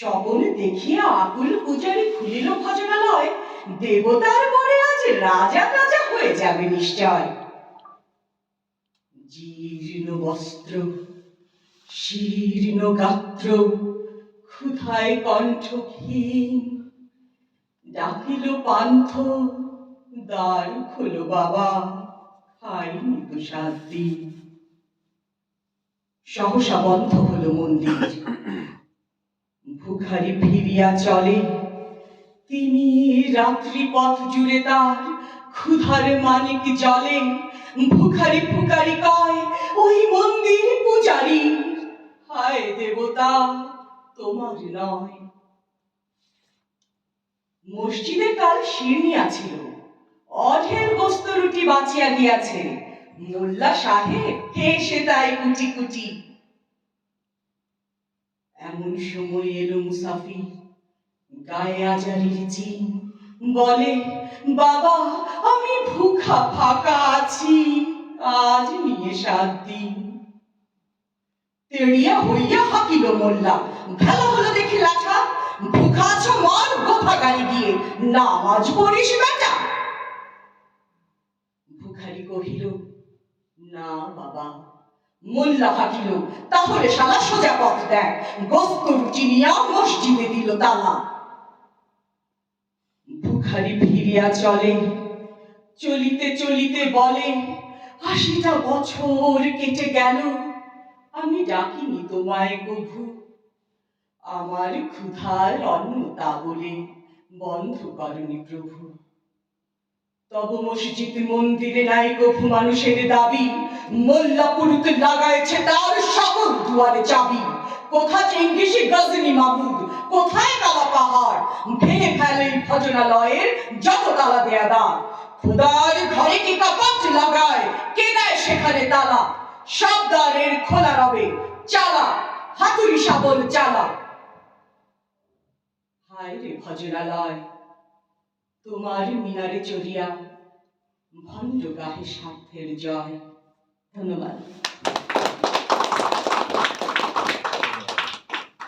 স্বপন দেখিয়া আকুল পূজারি খুলিল ভজনালয়। দেবতার বরে আজ রাজা রাজা হয়ে যাবে নিশ্চয়। জীর্ণ বস্ত্র, শীর্ণ গাত্র, ক্ষুধায় কণ্ঠহীন। ডাকিল পান্থ, দ্বার খোলো বাবা খাইনি তো সাত দিন সহসা বন্ধ হলো মন্দির। ভুখারি ফিরিয়া চলে। তিনি রাত্রি পথ জুড়ে তার ক্ষুধার মানিক জলে। ভুখারি ফুকারি কয়, ওই মন্দির পূজারি, হায় দেবতা, তোমার নয়। মসজিদে কাল শিরনিয়া ছিল অঢের গোস্ত রুটি বাঁচিয়া গিয়াছে। মোল্লা সাহেব হেসে তাই কুটি কুটি এমন সময় এলো মুসাফির। গায়ে আজারির চিন বলে, বাবা, আমি ভুখা ফাঁকা আছি। আজ নিয়ে সাত দিন তেড়িয়া হইয়া হাকিল মোল্লা। ভালো হলো দেখি লাঠা। ভুখা আছো মর গোফা গাড়ি গিয়ে নামাজ পড়িস বেটা। ভুখারি কহিল, না, বাবা। মোল্লা তাহলে সোজা পথ দেখ। মসজিদে দিল তালা ভুখারি ফিরিয়া চলে, চলিতে চলিতে বলে, আশিটা বছর কেটে গেল, আমি ডাকিনি তোমায় কভু। আমার ক্ষুধার অন্ন তা বলে বন্ধ করনি প্রভু। তব মসজিদ মন্দিরে নাই কভু মানুষের দাবি। মোল্লা পুরুত লাগাইছে তার সকল দুয়ারে চাবি। কোথা চেঙ্গিসি গজনি মাহমুদ কোথায় কালা পাহাড়? ভেঙে ফেলে ভজনালয়ের যত তালা দেয়া দান খুদার ঘরে কি কাপাত লাগায়? কে দেয় সেখানে তালা? সব দ্বারের খোলা রবে, চালা, হাতুড়ি শাবল চালা। হায় রে ভজনালয়। তোমার মিনারে চড়িয়া ভণ্ড গাহে স্বার্থের জয়। ধন্যবাদ।